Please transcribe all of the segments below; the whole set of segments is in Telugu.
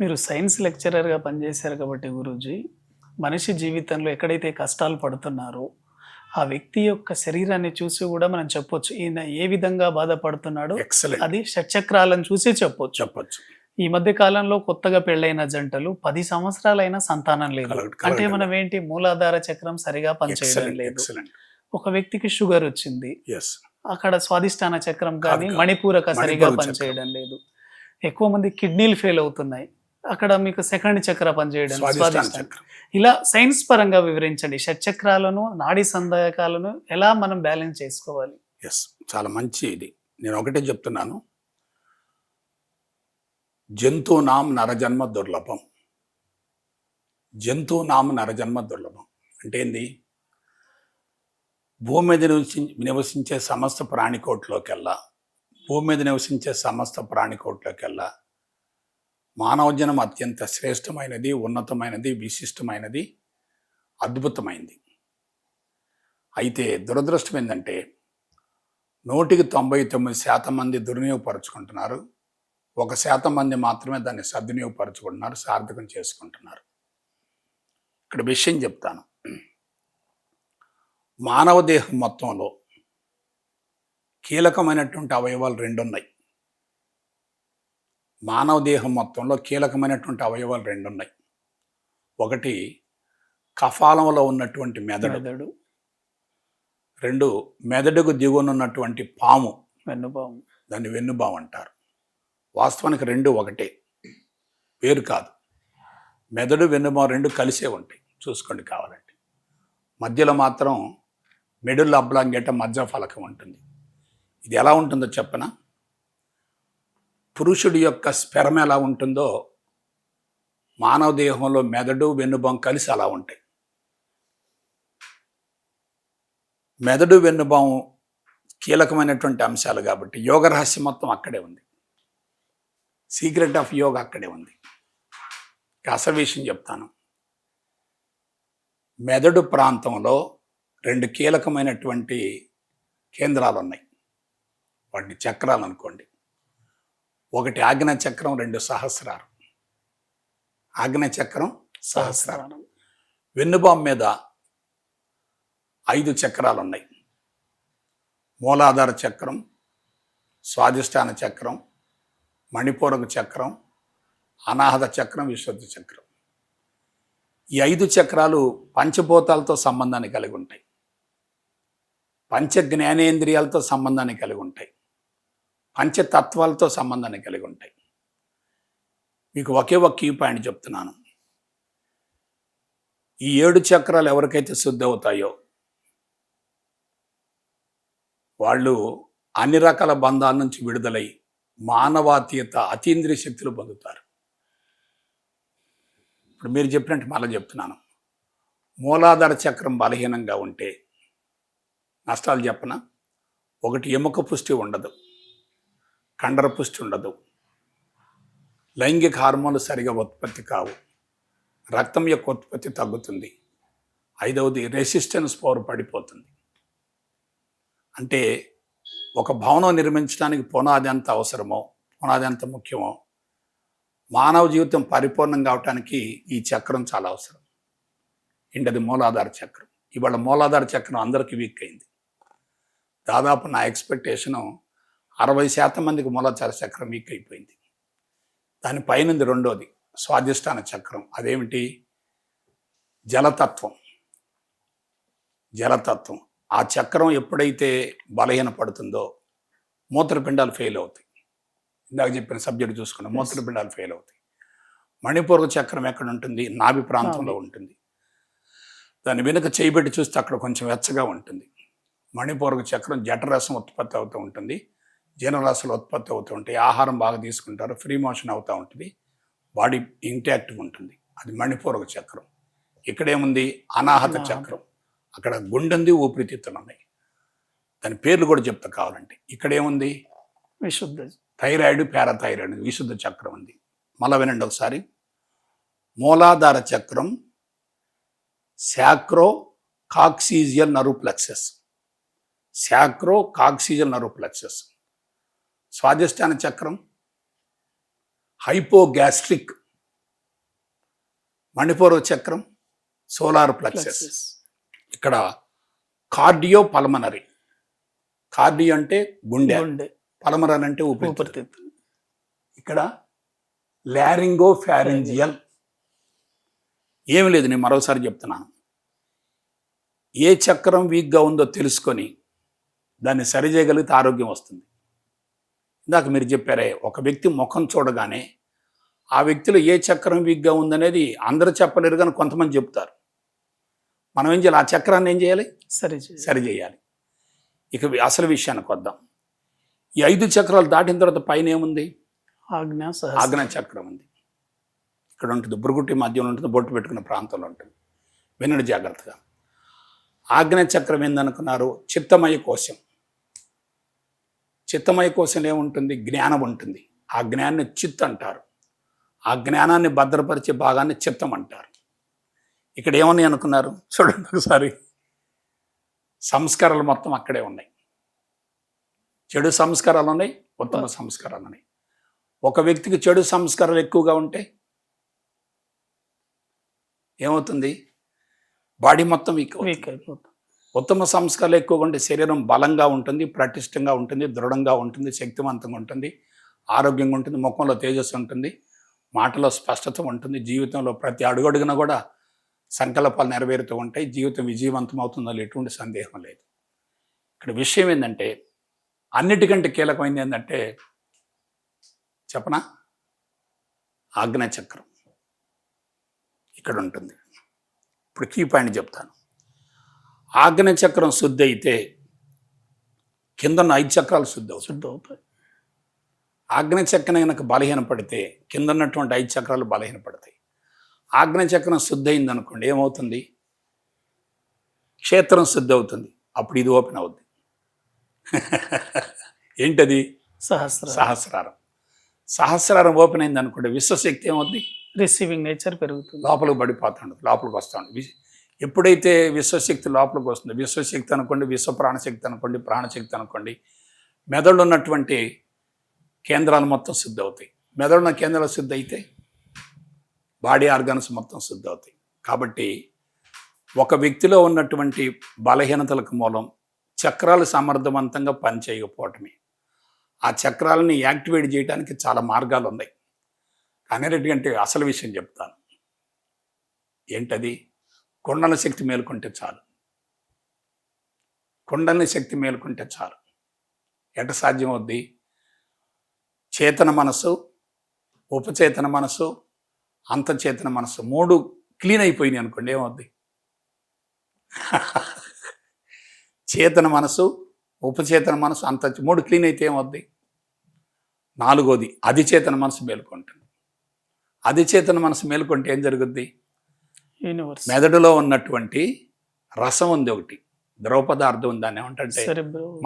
మీరు సైన్స్ లెక్చరర్గా పనిచేశారు కాబట్టి గురూజీ మనిషి జీవితంలో ఎక్కడైతే కష్టాలు పడుతున్నారో ఆ వ్యక్తి యొక్క శరీరాన్ని చూసి కూడా మనం చెప్పొచ్చు ఈయన ఏ విధంగా బాధపడుతున్నాడో అది షట్చక్రాలను చూసి చెప్పొచ్చు. చెప్పొచ్చు. ఈ మధ్య కాలంలో కొత్తగా పెళ్ళైన జంటలు పది సంవత్సరాలైనా సంతానం లేదు. అంటే. మనం ఏంటి మూలాధార చక్రం సరిగా పనిచేయడం లేదు. ఒక వ్యక్తికి షుగర్ వచ్చింది. అక్కడ స్వాదిష్టాన చక్రం కానీ. మణిపూరక సరిగా పనిచేయడం లేదు. ఎక్కువ మంది కిడ్నీలు ఫెయిల్ అవుతున్నాయి. అక్కడ మీకు సెకండ్ చక్ర పనిచేయడం ఇలా సైన్స్ పరంగా వివరించండి. షట్చక్రాలను నాడీ సందాయకాలను ఎలా మనం బ్యాలెన్స్ చేసుకోవాలి? ఎస్ చాలా మంచి ఇది. నేను ఒకటే చెప్తున్నాను. జంతువునాం నరజన్మ దుర్లభం. జంతువునాం నరజన్మ దుర్లభం. అంటే ఏంది? భూమి మీద నివసి నివసించే సమస్త ప్రాణికోట్లోకెల్లా భూమి మీద నివసించే సమస్త ప్రాణికోట్లోకెల్లా మానవ జనం అత్యంత శ్రేష్టమైనది ఉన్నతమైనది విశిష్టమైనది అద్భుతమైంది. అయితే దురదృష్టం ఏంటంటే నూటికి తొంభై తొమ్మిది శాతం మంది దుర్వినియోగపరుచుకుంటున్నారు. ఒక శాతం మంది మాత్రమే దాన్ని సద్వినియోగపరచుకుంటున్నారు సార్థకం చేసుకుంటున్నారు. ఇక్కడ విషయం చెప్తాను. మానవ దేహం మొత్తంలో కీలకమైనటువంటి అవయవాలు రెండు ఉన్నాయి మానవ దేహం మొత్తంలో కీలకమైనటువంటి అవయవాలు రెండు ఉన్నాయి ఒకటి కఫాలంలో ఉన్నటువంటి మెదడు. రెండు మెదడుకు దిగువన ఉన్నటువంటి పాము. వెన్నుపాము. దాన్ని వెన్నుబాం అంటారు. వాస్తవానికి రెండు ఒకటే. వేరు కాదు. మెదడు వెన్నుబాం రెండు కలిసే ఉంటాయి. చూసుకోండి కావాలంటే. మధ్యలో మాత్రం మెడుల్ అబ్లాంగేట మధ్య ఫలకం ఉంటుంది. ఇది ఎలా ఉంటుందో చెప్పన? పురుషుడి యొక్క స్పెరం ఎలా ఉంటుందో మానవ దేహంలో మెదడు వెన్నుబాం కలిసి అలా ఉంటాయి. మెదడు వెన్నుబాం కీలకమైనటువంటి అంశాలు కాబట్టి యోగ రహస్యం మొత్తం అక్కడే ఉంది. సీక్రెట్ ఆఫ్ యోగ అక్కడే ఉంది. ఇక అసలు విషయం చెప్తాను. మెదడు ప్రాంతంలో రెండు కీలకమైనటువంటి కేంద్రాలు ఉన్నాయి వాటిని చక్రాలు అనుకోండి ఒకటి ఆగ్న చక్రం రెండు సహస్రారం. ఆగ్న చక్రం సహస్రారం. వెన్నుబాం మీద ఐదు చక్రాలు ఉన్నాయి మూలాధార చక్రం స్వాదిష్టాన చక్రం మణిపూరక చక్రం అనాహత చక్రం విశుద్ధ చక్రం. ఈ ఐదు చక్రాలు పంచభూతాలతో సంబంధాన్ని కలిగి ఉంటాయి. పంచ జ్ఞానేంద్రియాలతో సంబంధాన్ని కలిగి ఉంటాయి. పంచతత్వాలతో సంబంధాన్ని కలిగి ఉంటాయి. మీకు ఒకే ఒక కీ పాయింట్ చెప్తున్నాను. ఈ ఏడు చక్రాలు ఎవరికైతే శుద్ధి అవుతాయో వాళ్ళు అన్ని రకాల బంధాల నుంచి విడుదలై మానవాతీయత అతీంద్రియ శక్తులు పొందుతారు. ఇప్పుడు మీరు చెప్పినట్టు మళ్ళీ చెప్తున్నాను. మూలాధార చక్రం బలహీనంగా ఉంటే నష్టాలు చెప్పన? ఒకటి ఎముక పుష్టి ఉండదు. కండర పుష్టి ఉండదు. లైంగిక హార్మోన్లు సరిగా ఉత్పత్తి కావు. రక్తం యొక్క ఉత్పత్తి తగ్గుతుంది. ఐదవది రెసిస్టెన్స్ పవర్ పడిపోతుంది. అంటే ఒక భవనం నిర్మించడానికి పునాది ఎంత అవసరమో పునాది ఎంత ముఖ్యమో మానవ జీవితం పరిపూర్ణం కావటానికి ఈ చక్రం చాలా అవసరం. ఇంటది మూలాధార చక్రం. ఇవాళ మూలాధార చక్రం అందరికీ వీక్ అయింది. దాదాపు నా ఎక్స్పెక్టేషను అరవై శాతం మందికి మూలాధార చక్రం వీక్ అయిపోయింది. దాని పైనుంది రెండోది స్వాదిష్టాన చక్రం. అదేమిటి? జలతత్వం. జలతత్వం. ఆ చక్రం ఎప్పుడైతే బలహీనపడుతుందో మూత్రపిండాలు ఫెయిల్ అవుతాయి. ఇందాక చెప్పిన సబ్జెక్ట్ చూసుకున్న మూత్రపిండాలు ఫెయిల్ అవుతాయి. మణిపూర్వక చక్రం ఎక్కడ ఉంటుంది నాభి ప్రాంతంలో ఉంటుంది. దాని వెనుక చేయబెట్టి చూస్తే అక్కడ కొంచెం వెచ్చగా ఉంటుంది. మణిపూర్వక చక్రం జఠరసం ఉత్పత్తి అవుతూ ఉంటుంది. జీర్ణరసాలు ఉత్పత్తి అవుతూ ఉంటాయి ఆహారం బాగా తీసుకుంటారు ఫ్రీ మోషన్ అవుతూ ఉంటుంది బాడీ ఇంటాక్ట్గా ఉంటుంది. అది మణిపూర్వక చక్రం. ఇక్కడేముంది? అనాహత అనాహత. చక్రం. అక్కడ గుండెంది ఊపిరితిత్తులు ఉన్నాయి. దాని పేర్లు కూడా చెప్తా కావాలంటే. ఇక్కడేముంది? విశుద్ధ థైరాయిడ్ పారాథైరాయిడ్ విశుద్ధ చక్రం ఉంది. మళ్ళా వినండి ఒకసారి. మూలాధార చక్రం sacro coccygeal nerve plexus sacro coccygeal nerve స్వాదిష్టాన చక్రం హైపోగ్యాస్ట్రిక్ మణిపూర్వ చక్రం సోలార్ ప్లక్సెస్. ఇక్కడ కార్డియో పల్మనరీ. కార్డియో అంటే గుండె. పల్మనరీ అంటే ఊపిరితిత్తు. ఇక్కడ లారింగో ఫ్యారెంజియల్ ఏమి లేదు నేను మరోసారి చెప్తున్నాను. ఏ చక్రం వీక్గా ఉందో తెలుసుకొని దాన్ని సరిచేయగలిగితే ఆరోగ్యం వస్తుంది. ఇందాక మీరు చెప్పారే ఒక వ్యక్తి ముఖం చూడగానే ఆ వ్యక్తిలో ఏ చక్రం వీక్గా ఉందనేది అందరూ చెప్పలేరు కానీ కొంతమంది చెప్తారు. మనం ఏం చేయాలి? ఆ చక్రాన్ని ఏం చేయాలి? సరి. సరి చేయాలి. ఇక అసలు విషయానికి వద్దాం. ఈ ఐదు చక్రాలు దాటిన తర్వాత పైన ఏముంది? ఆజ్ఞ ఆగ్న చక్రం ఉంది. ఇక్కడ ఉంటుంది బురుగుట్టి మధ్యలో ఉంటుంది బొట్టు పెట్టుకున్న ప్రాంతంలో ఉంటుంది. వినండి జాగ్రత్తగా. ఆగ్న చక్రం ఏందనుకున్నారు? చిత్తమయ కోశం. చిత్తమయ కోశం ఏముంటుంది? జ్ఞానం ఉంటుంది. ఆ జ్ఞానాన్ని చిత్ అంటారు. ఆ జ్ఞానాన్ని భద్రపరిచే భాగాన్ని చిత్తం అంటారు. ఇక్కడ ఏమని అనుకున్నారు? చూడండి ఒకసారి. సంస్కారాలు మొత్తం అక్కడే ఉన్నాయి. చెడు సంస్కారాలు ఉన్నాయి ఉత్తమ సంస్కారాలు ఉన్నాయి. ఒక వ్యక్తికి చెడు సంస్కారాలు ఎక్కువగా ఉంటే ఏమవుతుంది? బాడీ మొత్తం వీక్. వీక్ అయిపోతుంది. ఉత్తమ సంస్కారాలు ఎక్కువగా ఉంటే శరీరం బలంగా ఉంటుంది పటిష్టంగా ఉంటుంది దృఢంగా ఉంటుంది శక్తివంతంగా ఉంటుంది ఆరోగ్యంగా ఉంటుంది ముఖంలో తేజస్సు ఉంటుంది మాటలో స్పష్టత ఉంటుంది జీవితంలో ప్రతి అడుగడుగున కూడా సంకల్పాలు నెరవేరుతూ ఉంటాయి జీవితం విజయవంతం అవుతుందో ఎటువంటి సందేహం లేదు. ఇక్కడ విషయం ఏంటంటే అన్నిటికంటే కీలకమైనది ఏంటంటే చెప్పనా? ఆజ్ఞా చక్రం ఇక్కడ ఉంటుంది. ఇప్పుడు కీ పాయింట్ చెప్తాను. ఆజ్ఞ చక్రం శుద్ధి అయితే కింద ఐదు చక్రాలు శుద్ధి శుద్ధ అవుతాయి. ఆజ్ఞ చక్రం కనుక బలహీనపడితే కింద ఉన్నటువంటి ఐదు చక్రాలు బలహీనపడతాయి ఆజ్ఞ చక్రం శుద్ధి అయింది అనుకోండి ఏమవుతుంది? క్షేత్రం శుద్ధి అవుతుంది. అప్పుడు ఇది ఓపెన్ అవుద్ది. ఏంటది? సహస్ర సహస్రారం. సహస్రారం ఓపెన్ అయింది అనుకోండి విశ్వశక్తి ఏమవుద్ది? రిసీవింగ్ నేచర్ పెరుగుతుంది. లోపలికి పడిపోతుండదు లోపలికి వస్తాడు ఎప్పుడైతే విశ్వశక్తి లోపలికి వస్తుంది విశ్వశక్తి అనుకోండి విశ్వ ప్రాణశక్తి అనుకోండి ప్రాణశక్తి అనుకోండి మెదడులో ఉన్నటువంటి కేంద్రాలు మొత్తం సిద్ధ అవుతాయి మెదడున్న కేంద్రాలు సిద్ధ అయితే బాడీ ఆర్గాన్స్ మొత్తం సిద్ధ అవుతాయి కాబట్టి ఒక వ్యక్తిలో ఉన్నటువంటి బలహీనతలకు మూలం చక్రాలు సమర్థవంతంగా పనిచేయకపోవటమే. ఆ చక్రాలని యాక్టివేట్ చేయడానికి చాలా మార్గాలు ఉన్నాయి అనేటటువంటి అసలు విషయం చెప్తాను. ఏంటది? కొండల శక్తి మేలుకుంటే చాలు. కొండల శక్తి మేలుకుంటే చాలు. ఎట సాధ్యమవుద్ది? చేతన మనసు ఉపచేతన మనసు అంతచేతన మనసు మూడు క్లీన్ అయిపోయినాయి అనుకోండి ఏమవుద్ది? చేతన మనసు ఉపచేతన మనసు అంత మూడు క్లీన్ అయితే ఏమవుద్ది? నాలుగోది అధిచేతన మనసు మేలుకుంటుంది. అధిచేతన మనసు మేలుకుంటే ఏం జరుగుద్ది? యూనివర్స్. మెదడులో ఉన్నటువంటి రసం ఉంది ఒకటి. ద్రవ పదార్థం ఉంది దాన్ని ఏమంటే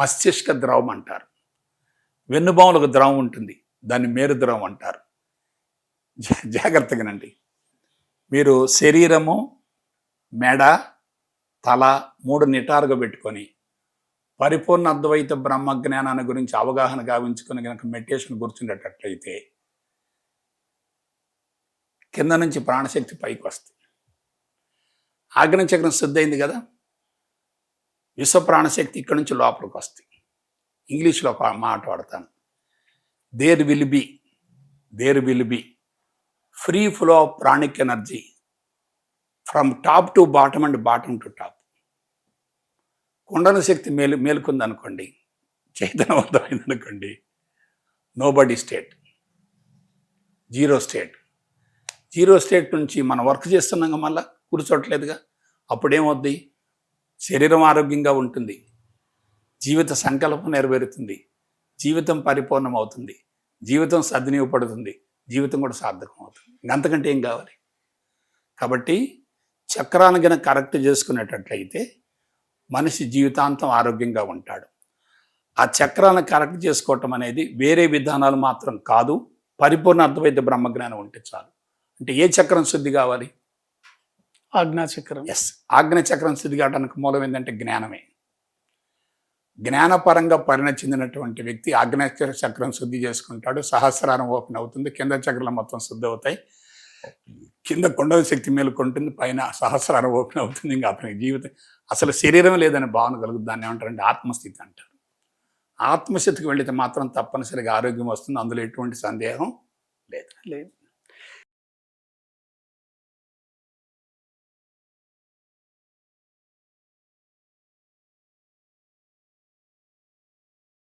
మస్తిష్క ద్రవం అంటారు. వెన్నుబాములకు ద్రవం ఉంటుంది దాన్ని మేరు ద్రవం అంటారు. జాగ్రత్తగానండి మీరు శరీరము మెడ తల మూడు నిటారుగా పెట్టుకొని పరిపూర్ణ అద్వైత బ్రహ్మ జ్ఞానాన్ని గురించి అవగాహన గావించుకొని కనుక మెడిటేషన్ కూర్చునేటట్లయితే కింద నుంచి ప్రాణశక్తి పైకి వస్తుంది ఆగ్నచక్రం శుద్ధి అయింది కదా? విశ్వ ప్రాణశక్తి ఇక్కడి నుంచి లోపలికి వస్తాయి ఇంగ్లీష్లో ఒక మాట వాడతాను. There will be there will be free flow of pranic energy from top to bottom and bottom to top కుండన శక్తి మేలు మేలుకుంది అనుకోండి చైతన్యవంతమైంది అనుకోండి no body state zero state zero state నుంచి మనం వర్క్ చేస్తున్నాం మళ్ళీ? కూర్చోట్లేదుగా. అప్పుడేమవుద్ది? శరీరం ఆరోగ్యంగా ఉంటుంది. జీవిత సంకల్పం నెరవేరుతుంది. జీవితం పరిపూర్ణం అవుతుంది జీవితం సద్వినియోగపడుతుంది. జీవితం కూడా సార్థకం అవుతుంది అంతకంటే ఏం కావాలి? కాబట్టి చక్రాన్ని గన కరెక్ట్ చేసుకునేటట్లయితే మనిషి జీవితాంతం ఆరోగ్యంగా ఉంటాడు. ఆ చక్రాన్ని కరెక్ట్ చేసుకోవటం అనేది వేరే విధానాలు మాత్రం కాదు. పరిపూర్ణ అర్థమైతే బ్రహ్మజ్ఞానం ఉంటే చాలు. అంటే ఏ చక్రం శుద్ధి కావాలి? ఆజ్ఞా చక్రం ఎస్ ఆజ్ఞ చక్రం శుద్ధి కావడానికి మూలం ఏంటంటే జ్ఞానమే. జ్ఞానపరంగా పరిణతి చెందినటువంటి వ్యక్తి ఆజ్ఞ చక్రం శుద్ధి చేసుకుంటాడు. సహస్రారం ఓపెన్ అవుతుంది. కింద చక్రాలు మొత్తం శుద్ధి అవుతాయి. కింద కొండల శక్తి మేలుకుంటుంది. పైన సహస్రార ఓపెన్ అవుతుంది. ఇంకా అతనికి జీవితం అసలు శరీరం లేదని భావన కలుగుతుంది. దాన్ని ఏమంటారంటే ఆత్మస్థితి అంటారు. ఆత్మస్థితికి వెళితే మాత్రం తప్పనిసరిగా ఆరోగ్యం వస్తుంది. అందులో ఎటువంటి సందేహం లేదు. లేదు.